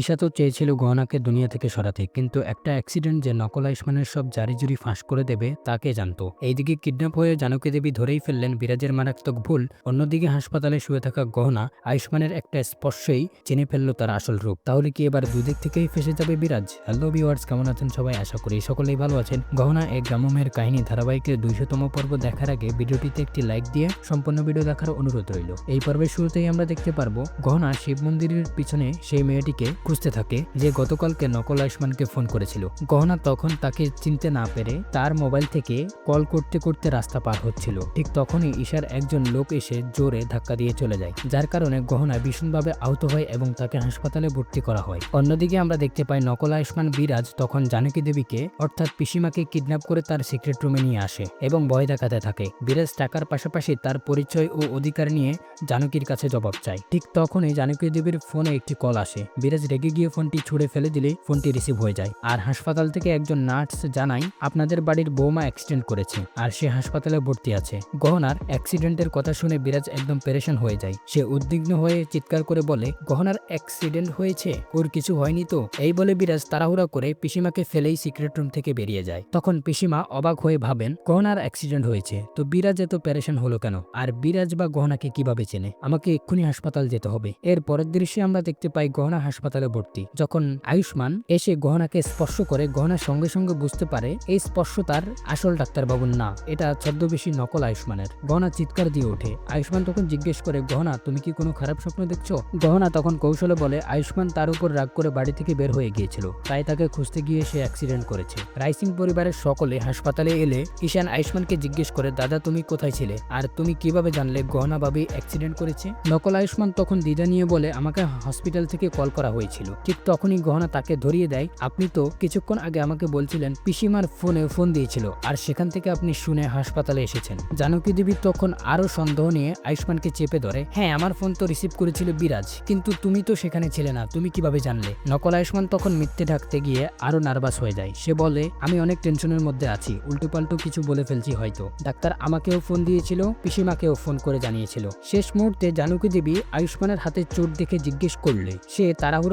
ঈশা তো চেয়েছিল গহনাকে দুনিয়া থেকে সরাতে, কিন্তু একটা অ্যাক্সিডেন্ট যে নকল আয়ুষ্মানের সব জারিজুরি ফাঁস করে দেবে, তাকে জানতো। এইদিকে কিডন্যাপ হয়ে জানকী দেবী ধরেই ফেললেন বিরাজের মারাত্মক ভুল, অন্যদিকে হাসপাতালে শুয়ে থাকা গহনা আয়ুষ্মানের একটা স্পর্শেই চিনে ফেলল তার আসল রূপ। তাহলে কি এবার দুদিক থেকেই ফেসে যাবে বিরাজ? হ্যালো ভিওয়ার্স কেমন আছেন সবাই? আশা করি সকলেই ভালো আছেন। গহনা এক গ্রামের কাহিনী ধারাবাহিকের দুইশতম পর্ব দেখার আগে ভিডিওটিতে একটি লাইক দিয়ে সম্পূর্ণ ভিডিও দেখার অনুরোধ রইল। এই পর্বের শুরুতেই আমরা দেখতে পারব, গহনা শিব মন্দিরের পিছনে সেই মেয়েটিকে খুঁজতে থাকে যে গতকালকে নকল আয়ুষ্মানকে ফোন করেছিল। গহনা তখন তাকে চিনতে না পেরে তার মোবাইল থেকে কল করতে করতে রাস্তা পার হচ্ছিল। ঠিক তখনই ঈশার একজন লোক এসে জোরে ধাক্কা দিয়ে চলে যায়, যার কারণে গহনা ভীষণভাবে আহত হয় এবং তাকে হাসপাতালে ভর্তি করা হয়। অন্যদিকে আমরা দেখতে পাই নকল আয়ুষ্মান বিরাজ তখন জানকী দেবীকে, অর্থাৎ পিসিমাকে কিডন্যাপ করে তার সিক্রেট রুমে নিয়ে আসে এবং ভয় দেখাতে থাকে। বিরাজ টাকার পাশাপাশি তার পরিচয় ও অধিকার নিয়ে জানকীর কাছে জবাব চায়। ঠিক তখনই জানকী দেবীর ফোনে একটি কল আসে। বিরাজ রেগে গিয়ে ফোনটি ছুড়ে ফেলে দিলে ফোনটি রিসিভ হয়ে যায়। আর হাসপাতাল থেকে একজন নার্স জানায়, আপনাদের বাড়ির বৌমা অ্যাক্সিডেন্ট করেছে আর সে হাসপাতালে ভর্তি আছে। গহনার অ্যাক্সিডেন্টের কথা শুনে বিরাজ একদম পেরেশান হয়ে যায়। সে উদ্বিগ্ন হয়ে চিৎকার করে বলে, গহনার অ্যাক্সিডেন্ট হয়েছে? ওর কিছু হয়নি তো? এই বলে বিরাজ তাড়াহুড়া করে পিসিমাকে ফেলেই সিক্রেট রুম থেকে বেরিয়ে যায়। তখন পিসিমা অবাক হয়ে ভাবেন, গহনার অ্যাক্সিডেন্ট হয়েছে। তো বিরাজ এত প্যারেশান হলো কেন? আর বিরাজ বা গহনাকে কীভাবে চেনে? আমাকে এক্ষুনি হাসপাতাল যেতে হবে। এর পরের দৃশ্যে আমরা দেখতে পাই গহনা হাসপাতালে ভর্তি। যখন আয়ুষ্মান এসে গহনাকে স্পর্শ করে গহনার সঙ্গে সঙ্গে বুঝতে পারে, এই স্পর্শ তার আসল ডাক্তারবাবুর না। এটা ছদ্মবেশী নকল আয়ুষ্মানের। গহনা চিৎকার দিয়ে ওঠে। আয়ুষ্মান তখন জিজ্ঞেস করে, গহনা, তুমি কি কোনো খারাপ স্বপ্ন দেখছ? গহনা তখন কৌশলে বলে, আয়ুষ্মান তার উপর রাগ করে বাড়ি থেকে বের হয়ে গিয়েছিল। তাই তাকে খুঁজতে গিয়ে সে অ্যাক্সিডেন্ট করেছে। রাইসিং পরিবারের সকলে হাসপাতালে এলে ঈশান আয়ুষ্মানকে জিজ্ঞেস করে, দাদা, তুমি কোথায় ছিলে? আর তুমি কীভাবে জানলে গহনা ভাবি অ্যাক্সিডেন্ট করেছে? নকল আয়ুষ্মান তখন দিদা নিয়ে বলে, আমাকে হসপিটাল থেকে কল করা হয়েছিল। ঠিক তখনই গহনা তাকে ধরিয়ে দেয়। আপনি তো কিছুক্ষণ আগে আমাকে বলছিলেন, পিসিমার ফোনে ফোন দিয়েছিল আর সেখান থেকে আপনি শুনে হাসপাতালে এসেছেন। জানকী দেবী তখন আরও সন্দেহ নিয়ে আয়ুষ্মানকে চেপে ধরে হ্যাঁ আমার ফোন তো রিসিভ করেছিল বিরাজ, কিন্তু তুমি তো সেখানে ছিলে না, তুমি কীভাবে জানলে? নকল আয়ুষ্মান তখন মিথ্যে ঢাকতে গিয়ে আরও নার্ভাস হয়ে যায়। সে বলে, আমি অনেক টেনশনের মধ্যে আছি উল্টো পাল্টো কিছু বলে ফেলছি হয়তো। ডাক্তার আমাকেও ফোন দিয়েছিল, পিসিমাকেও ফোন করে জানিয়েছিল। শেষ মুহূর্তে জানকী দেবী আয়ুষ্মানের হাতে চোট দেখে জিজ্ঞেস করলে, সে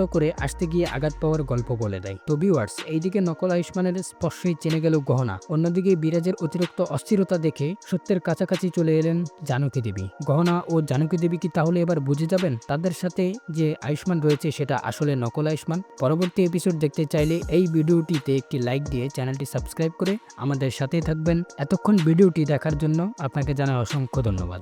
তাড়াহুড়ো করে আসতে গিয়ে আঘাত পাওয়ার গল্প বলে দেয়। তো ভিউয়ার্স এইদিকে নকল আয়ুষ্মানের স্পর্শই চেনে গেল গহনা। অন্যদিকে বিরাজের অতিরিক্ত অস্থিরতা দেখে সত্যের কাছাকাছি চলে এলেন জানকী দেবী। গহনা ও জানকী দেবী কি তাহলে এবার বুঝে যাবেন? তাদের সাথে যে আয়ুষ্মান রয়েছে সেটা আসলে নকল আয়ুষ্মান। পরবর্তী এপিসোড দেখতে চাইলে এই ভিডিওটিতে একটি লাইক দিয়ে চ্যানেলটি সাবস্ক্রাইব করে আমাদের সাথেই থাকবেন। এতক্ষণ ভিডিওটি দেখার জন্য আপনাকে জানাই অসংখ্য ধন্যবাদ।